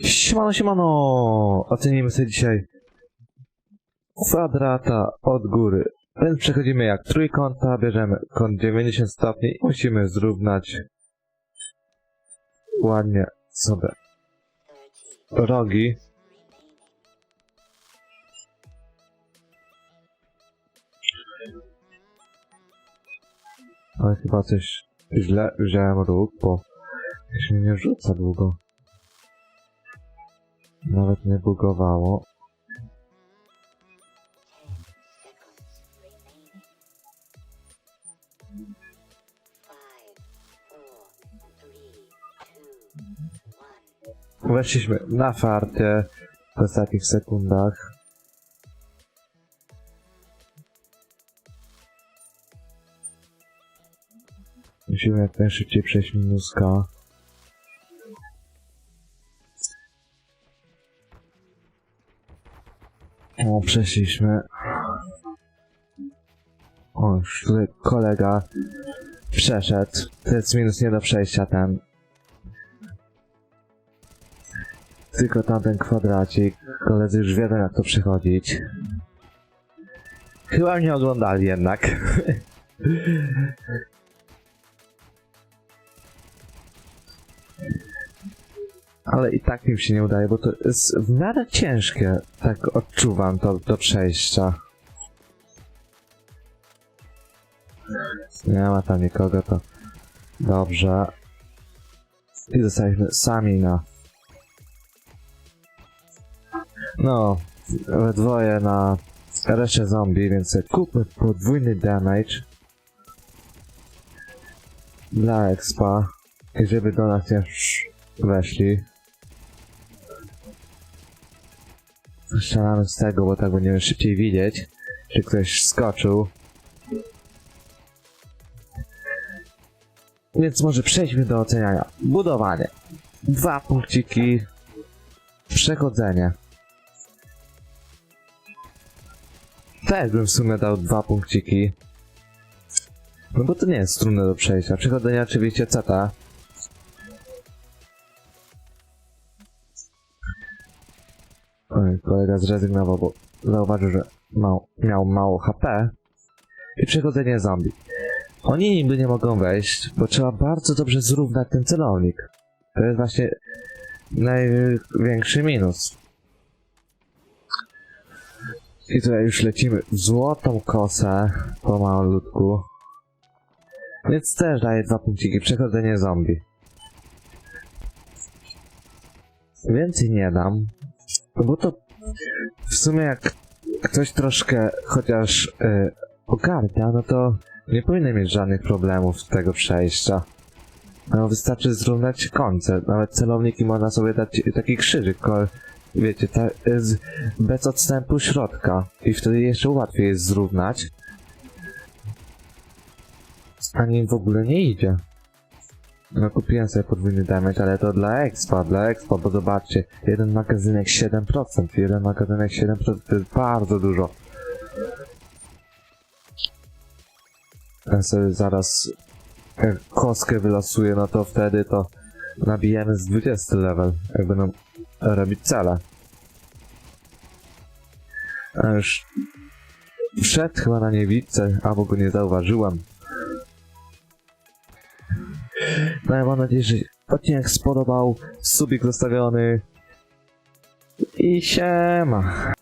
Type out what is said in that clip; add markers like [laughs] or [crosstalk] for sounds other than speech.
Siemano, siemano! Ocenimy sobie dzisiaj kwadrata od góry. Więc przechodzimy jak trójkąta, bierzemy kąt 90 stopni i musimy zrównać ładnie sobie rogi. Ale chyba coś źle wziąłem róg, bo się nie rzuca długo. Nawet nie bugowało. Weszliśmy na farcie w ostatnich sekundach. Musimy jak najszybciej przejść minuska. O, przeszliśmy. O, tutaj kolega przeszedł. To jest minus nie do przejścia ten. Tylko tamten kwadracik. Koledzy już wiedzą jak to przechodzić. Chyba mnie oglądali jednak. [laughs] Ale i tak mi się nie udaje, bo to jest w miarę ciężkie. Tak odczuwam to do przejścia. Nie ma tam nikogo, to dobrze. I zostaliśmy sami na... No, we dwoje na resztę zombie, więc kupmy podwójny damage dla expa żeby do nas nie weszli. Strzelamy z tego, bo tak będziemy szybciej widzieć, czy ktoś skoczył. Więc może przejdźmy do oceniania. Budowanie. Dwa punkciki. Przechodzenie. Też bym w sumie dał dwa punkciki. No bo to nie jest trudne do przejścia. Przechodzenie oczywiście CT. Kolega zrezygnował, bo zauważył, że miał mało HP. I przechodzenie zombie. Oni niby nie mogą wejść, bo trzeba bardzo dobrze zrównać ten celownik. To jest właśnie największy minus. I tutaj już lecimy w złotą kosę po malutku. Więc też daję dwa punkciki. Przechodzenie zombie. Więcej nie dam. Bo to w sumie jak ktoś troszkę chociaż y, ogarnia, no to nie powinien mieć żadnych problemów z tego przejścia. No wystarczy zrównać końce. Nawet celowniki można sobie dać taki krzyżyk, wiecie, ta, z, bez odstępu środka. I wtedy jeszcze łatwiej jest zrównać. A nim w ogóle nie idzie. No kupiłem sobie podwójny damage, ale to dla expa, dla expa, bo zobaczcie, jeden magazynek 7%, jeden magazynek 7% to jest bardzo dużo. Ja sobie zaraz kostkę wylosuję, no to wtedy to nabijemy z 20 level, jak będą robić cele. A już wszedł chyba na niewidce, albo go nie zauważyłem. Ja mam nadzieję, że odcinek spodobał, subik zostawiony i siema.